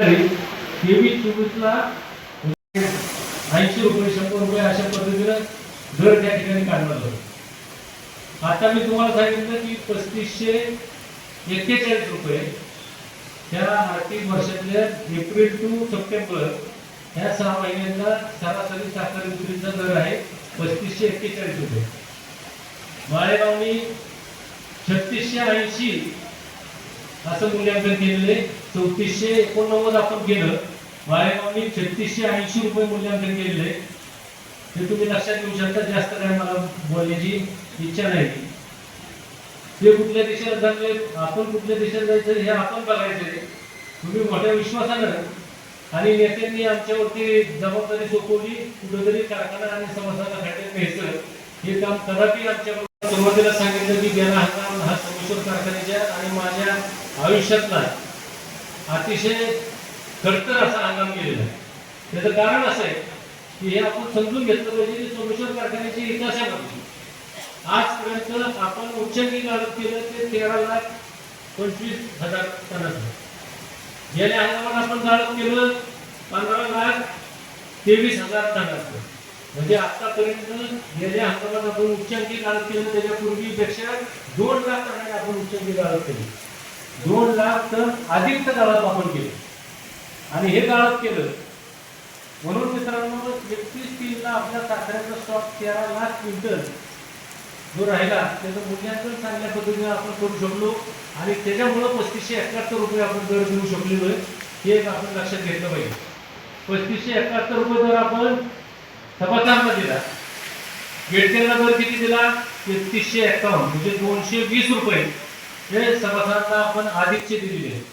तेवीस चोवीसला ऐंशी रुपये शंभर रुपये अशा पद्धतीनं दर त्या ठिकाणी काढला जातो आता मी तुम्हाला सांगितलं की पस्तीसशे एक्केचाळीस रुपये त्या आर्थिक वर्षातल्या एप्रिल टू सप्टेंबर ह्या सहा महिन्यांना सरासरी साखर विक्रीचा दर आहे पस्तीसशे एक्केचाळीस रुपये. माळेगावनी छत्तीसशे ऐंशी असं मूल्यांकन केलेले चौतीसशे एकोणनव्वद आपण केलं. माळेगावनी छत्तीसशे ऐंशी रुपये मूल्यांकन केलेले ते तुम्ही लक्षात घेऊ शकता जास्त काय मला बोलण्याची इच्छा नाही. ते कुठल्या देशाला चालले आपण कुठल्या देशाला जायचं हे आपण बघायचं तुम्ही मोठ्या विश्वासानं आणि नेत्यांनी आमच्यावरती जबाबदारी सोपवली कुठेतरी कारखाना आणि समाजाला खड्ड्यात घ्यायचं हे काम कदापि आमच्या सुरुवातीला सांगितलं की ज्यांना हा सोमेश्वर आयुष्यातला अतिशय खडतर असा हंगाम गेलेला आहे. त्याचं कारण असं आहे की हे आपण समजून घेतलं पाहिजे की सोमेश्वर कारखान्याची आहे आजपर्यंत आपण उच्चांकी गाळत केलं ते तेरा लाख पंचवीस हजार टनाचं गेल्या हंगामात आपण गाळप केलं पंधरा लाख तेवीस हजार टनाचं म्हणजे आतापर्यंत गेल्या हंगामात आपण उच्चांकी गाळप केलं त्याच्यापूर्वीपेक्षा दोन लाख टनाने आपण उच्चांकी गाळप केली. दोन लाख टन अधिक गाळप आपण केले आणि हे गाळप केलं म्हणून मित्रांनो एकतीस तीनला आपल्या साखरेचा स्टॉक तेरा लाख क्विंटल जो राहिला त्याचं मूल्यांकन चांगल्या पद्धतीने आपण करू शकलो आणि त्याच्यामुळं पस्तीसशे एकाहत्तर रुपये आपण दर देऊ शकलेलो आहे. हे एक आपण लक्षात घेतलं पाहिजे. पस्तीसशे एकाहत्तर रुपये जर आपण सभासदांना दिला. गेटकेला दर किती दिला? तेहतीसशे एकावन्न म्हणजे दोनशे वीस रुपये. हे सभासदांना आपण अधिकचे दिलेले आहेत.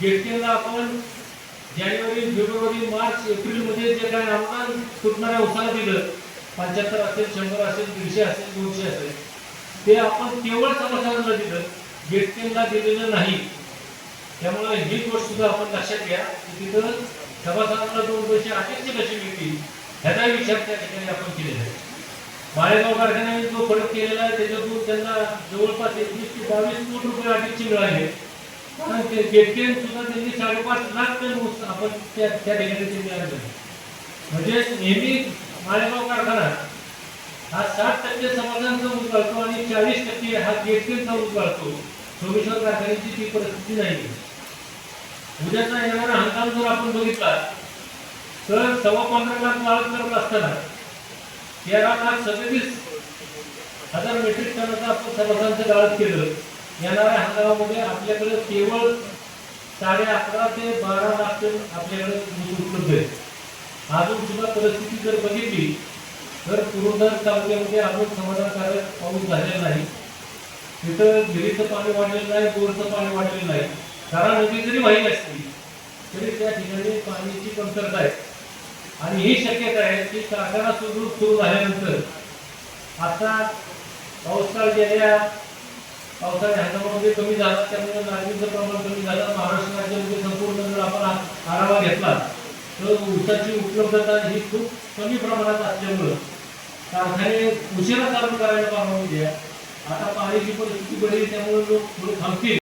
गेटकेला आपण जानेवारी फेब्रुवारी मार्च एप्रिलमध्ये जे काय अनुदान सुटणाऱ्या उसाला दिलं पंच्याहत्तर असेल शंभर असेल दीडशे असेल दोनशे असेल ते आपण केवळ सभासदांना दिलं गेटकेला दिलेलं नाही. त्यामुळे ही गोष्ट सुद्धा आपण लक्षात घ्या की तिथं सभासदांना दोन पैसे अधिकचे कसे मिळतील ह्याचा विचार त्या ठिकाणी आपण केलेला आहे. माळेगाव कारखान्याने जो फरक केलेला आहे त्याच्यातून त्यांना जवळपास एकवीस ते बावीस कोटी रुपये अधिकचे मिळाले आणि गेटकेन सुद्धा त्यांनी साडेपाच लाख टन ऊस आपण त्या त्या ठिकाणी त्यांनी आणलं. म्हणजे नेहमी माळेगाव कारखाना हा साठ टक्के समाजांचा ऊस गाळतो आणि चाळीस टक्के हा गेटकेनचा ऊस गाळतो सोमेश्वर कारखान्याची ती परिस्थिती नाही. उद्याचा येणारा हंगाम जर आपण बघितला तर सव्वा पंधरा लाख माळत करत असताना तेरा लाख सदतीस हजार मेट्रिक टनाचं आपण सर्वसांचं गाळप केलं. येणाऱ्या हंगामामध्ये आपल्याकडे केवळ साडे अकरा ते बारा लाख टन आपल्याकडे ऊस उपलब्ध आहे. अजून सुद्धा परिस्थिती जर बघितली तर पुरंदर तालुक्यामध्ये अजून समाधानकारक पाऊस झालेला नाही. तिथं विहिरीचं पाणी वाढलेलं नाही बोरचं पाणी वाढलेलं नाही. कारण नदी जरी वाहील असली तरी त्या ठिकाणी पाण्याची कमतरता आहे. आणि ही शक्यता आहे की कारखाना सुरू सुरू झाल्यानंतर आता पावसाळ गेल्या पावसाळ्या हंगामामध्ये कमी झाला त्यामुळे नागरीचं प्रमाण कमी झालं महाराष्ट्र राज्यामध्ये संपूर्ण जर आपण आढावा घेतला तर ऊसाची उपलब्धता ही खूप कमी प्रमाणात असल्यामुळं कारखाने उशिरा चालू करायला परवानगी द्या. आता पाण्याची परिस्थिती बदलली त्यामुळे लोक थोडे थांबतील.